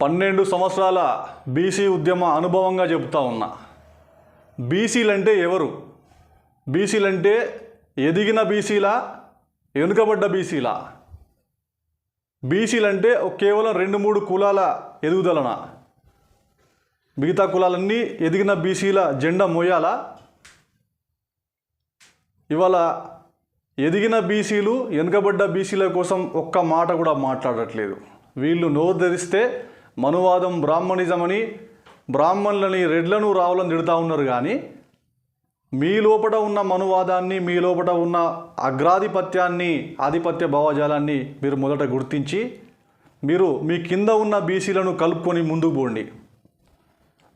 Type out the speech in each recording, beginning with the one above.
పన్నెండు సంవత్సరాల బీసీ ఉద్యమ అనుభవంగా చెబుతా ఉన్నా. బీసీలంటే ఎవరు? బీసీలంటే ఎదిగిన బీసీలా వెనుకబడ్డ బీసీలా? బీసీలంటే కేవలం రెండు మూడు కులాల ఎదుగుదలన? మిగతా కులాలన్నీ ఎదిగిన బీసీల జెండా మోయాలా? ఇవాళ ఎదిగిన బీసీలు వెనుకబడ్డ బీసీల కోసం ఒక్క మాట కూడా మాట్లాడట్లేదు. వీళ్ళు నోరు ధరిస్తే మనువాదం బ్రాహ్మణిజం అని బ్రాహ్మణులని రెడ్లను రావులను తిడుతూ ఉన్నారు కానీ మీ లోపల ఉన్న మనువాదాన్ని మీ లోపల ఉన్న అగ్రాధిపత్యాన్ని ఆధిపత్య భావజాలాన్ని మీరు మొదట గుర్తించి మీరు మీ కింద ఉన్న బీసీలను కలుపుకొని ముందుకు పోండి.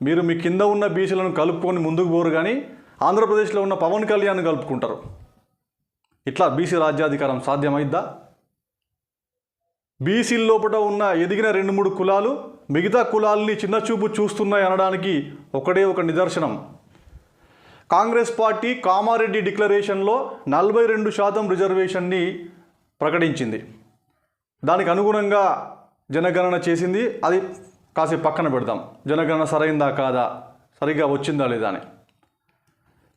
మీరు మీ కింద ఉన్న బీసీలను కలుపుకొని ముందుకు పోరు కానీ ఆంధ్రప్రదేశ్లో ఉన్న పవన్ కళ్యాణ్ కలుపుకుంటారు. ఇట్లా బీసీ రాజ్యాధికారం సాధ్యమైద్దా? బీసీల లోపల ఉన్న ఎదిగిన రెండు మూడు కులాలు మిగతా కులాల్ని చిన్నచూపు చూస్తున్నాయి అనడానికి ఒకటే ఒక నిదర్శనం. కాంగ్రెస్ పార్టీ కామారెడ్డి డిక్లరేషన్లో నలభై రెండు శాతం రిజర్వేషన్ని ప్రకటించింది. దానికి అనుగుణంగా జనగణన చేసింది. అది కాసేపు పక్కన పెడదాం. జనగణన సరైందా కాదా? సరిగ్గా వచ్చిందా లేదా అని.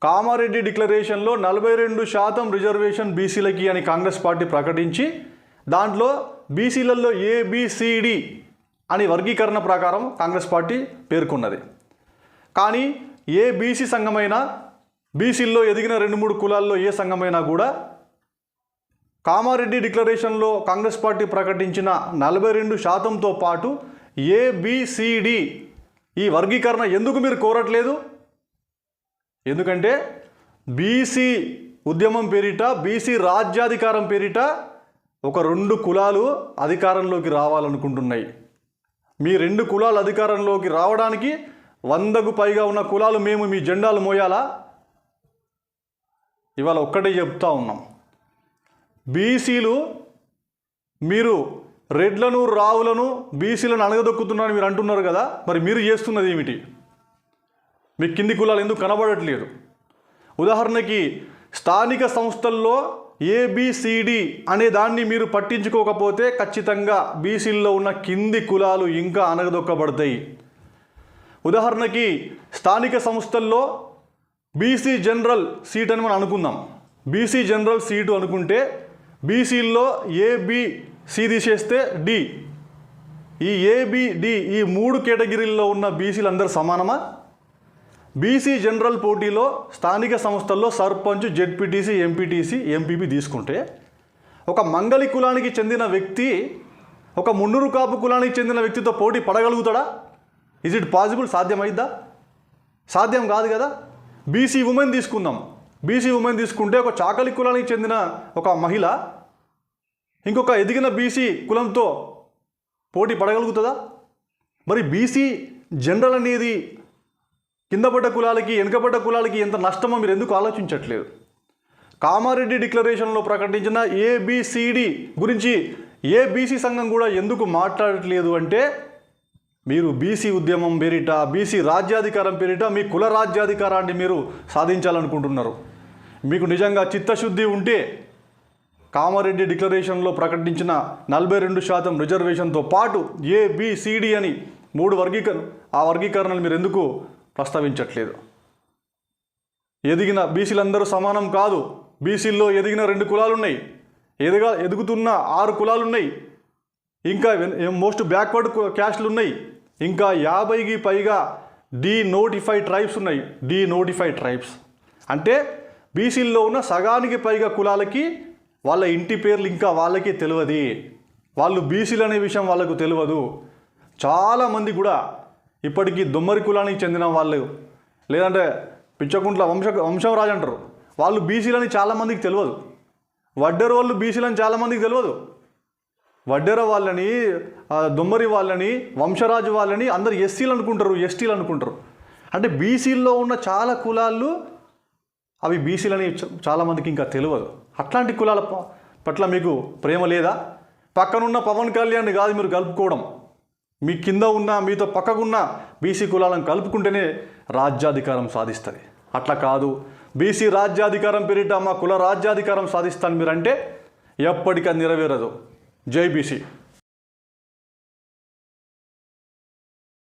కామారెడ్డి డిక్లరేషన్లో నలభై రెండు శాతం రిజర్వేషన్ బీసీలకి అని కాంగ్రెస్ పార్టీ ప్రకటించి దాంట్లో బీసీలలో ఏబిసిడి అని వర్గీకరణ ప్రకారం కాంగ్రెస్ పార్టీ పేర్కొన్నది. కానీ ఏ బీసీ సంఘమైనా బీసీల్లో ఎదిగిన రెండు మూడు కులాల్లో ఏ సంఘమైనా కూడా కామారెడ్డి డిక్లరేషన్లో కాంగ్రెస్ పార్టీ ప్రకటించిన నలభై రెండు శాతంతో పాటు ఏబిసిడి ఈ వర్గీకరణ ఎందుకు మీరు కోరట్లేదు? ఎందుకంటే బీసీ ఉద్యమం పేరిట బీసీ రాజ్యాధికారం పేరిట ఒక రెండు కులాలు అధికారంలోకి రావాలనుకుంటున్నాయి. మీ రెండు కులాలు అధికారంలోకి రావడానికి వందకు పైగా ఉన్న కులాలు మేము మీ జెండాలు మోయాలా? ఇవాళ ఒక్కటే చెప్తా ఉన్నాం. బీసీలు మీరు రెడ్లను రావులను బీసీలను అణగదొక్కుతున్నారని మీరు అంటున్నారు కదా మరి మీరు చేస్తున్నది ఏమిటి? మీ కింది కులాలు ఎందుకు కనబడట్లేదు? ఉదాహరణకి స్థానిక సంస్థల్లో ఏబిసిడి అనే దాన్ని మీరు పట్టించుకోకపోతే ఖచ్చితంగా బీసీల్లో ఉన్న కింది కులాలు ఇంకా అనగదొక్కబడతాయి. ఉదాహరణకి స్థానిక సంస్థల్లో బీసీ జనరల్ సీట్ అని మనం అనుకుందాం. బీసీ జనరల్ సీటు అనుకుంటే బీసీల్లో ఏబిసి తీసేస్తే డి ఈ ఏబిడి ఈ మూడు కేటగిరీల్లో ఉన్న బీసీలు అందరు సమానమా? బీసీ జనరల్ పోటీలో స్థానిక సంస్థల్లో సర్పంచ్ జెడ్పీటీసీ ఎంపీటీసీ ఎంపీపీ తీసుకుంటే ఒక మంగళి కులానికి చెందిన వ్యక్తి ఒక మున్నూరు కాపు కులానికి చెందిన వ్యక్తితో పోటీ పడగలుగుతాడా? ఇజ్ ఇట్ పాసిబుల్ సాధ్యమైద్దా? సాధ్యం కాదు కదా? బీసీ ఉమెన్ తీసుకుందాం. బీసీ ఉమెన్ తీసుకుంటే ఒక చాకలి కులానికి చెందిన ఒక మహిళ ఇంకొక ఎదిగిన బీసీ కులంతో పోటీ పడగలుగుతుందా? మరి బీసీ జనరల్ అనేది కిందపడ్డ కులాలకి వెనుకబడ్డ కులాలకి ఎంత నష్టమో మీరు ఎందుకు ఆలోచించట్లేదు? కామారెడ్డి డిక్లరేషన్లో ప్రకటించిన ఏబిసిడి గురించి ఏ బీసీ సంఘం కూడా ఎందుకు మాట్లాడట్లేదు అంటే మీరు బీసీ ఉద్యమం పేరిట బీసీ రాజ్యాధికారం పేరిట మీ కుల రాజ్యాధికారాన్ని మీరు సాధించాలనుకుంటున్నారు. మీకు నిజంగా చిత్తశుద్ధి ఉంటే కామారెడ్డి డిక్లరేషన్లో ప్రకటించిన నలభై రెండు శాతం రిజర్వేషన్తో పాటు ఏబిసిడి అని మూడు వర్గీకరణ ఆ వర్గీకరణలు మీరు ఎందుకు ప్రస్తావించట్లేదు. ఎదిగిన బీసీలందరూ సమానం కాదు. బీసీల్లో ఎదిగిన రెండు కులాలు ఉన్నాయి ఎదుగా ఎదుగుతున్న ఆరు కులాలు ఉన్నాయి ఇంకా మోస్ట్ బ్యాక్వర్డ్ క్యాస్ట్లు ఉన్నాయి ఇంకా యాభైకి పైగా డీ నోటిఫైడ్ ట్రైబ్స్ ఉన్నాయి. Denotified tribes. అంటే బీసీల్లో ఉన్న సగానికి పైగా కులాలకి వాళ్ళ ఇంటి పేర్లు ఇంకా వాళ్ళకి తెలియదు. వాళ్ళు బీసీలు అనే విషయం వాళ్ళకు తెలియదు. చాలామంది కూడా ఇప్పటికీ దొమ్మరి కులానికి చెందిన వాళ్ళు లేదంటే పిచ్చకుంట్ల వంశ వంశంరాజు అంటారు. వాళ్ళు బీసీలని చాలామందికి తెలియదు. వడ్డెర వాళ్ళు బీసీలని చాలామందికి తెలియదు. వడ్డెర వాళ్ళని దొమ్మరి వాళ్ళని వంశరాజు వాళ్ళని అందరు ఎస్సీలు అనుకుంటారు ఎస్టీలు అనుకుంటారు. అంటే బీసీల్లో ఉన్న చాలా కులాలు అవి బీసీలని చాలామందికి ఇంకా తెలియదు. అట్లాంటి కులాల ప- పట్ల మీకు ప్రేమ లేదా? పక్కనున్న పవన్ కళ్యాణ్ కాదు మీరు కలుపుకోవడం. మీ కింద ఉన్న మీతో పక్కకున్న బీసీ కులాలను కలుపుకుంటేనే రాజ్యాధికారం సాధిస్తుంది. అట్లా కాదు. బీసీ రాజ్యాధికారం పేరిట మా కుల రాజ్యాధికారం సాధిస్తాను మీరంటే ఎప్పటికీ నెరవేరదు. జై బీసీ.